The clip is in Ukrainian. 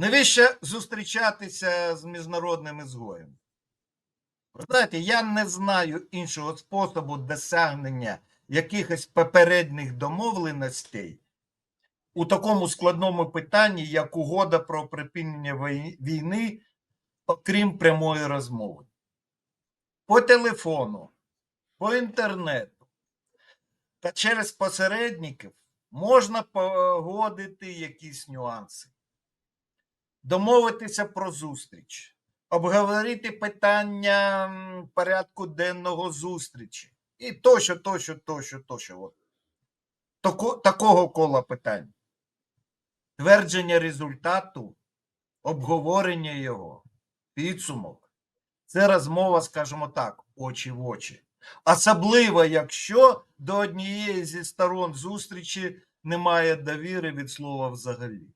Навіщо зустрічатися з міжнародними згоями? Ви знаєте, я не знаю іншого способу досягнення якихось попередніх домовленостей у такому складному питанні, як угода про припинення війни, окрім прямої розмови. По телефону, по інтернету та через посередників можна погодити якісь нюанси, домовитися про зустріч, обговорити питання порядку денного зустрічі і тощо, тощо, тощо, тощо. От. Тако, такого кола питань. Твердження результату, обговорення його, підсумок. Це розмова, скажімо так, очі в очі. Особливо, якщо до однієї зі сторон зустрічі немає довіри від слова взагалі.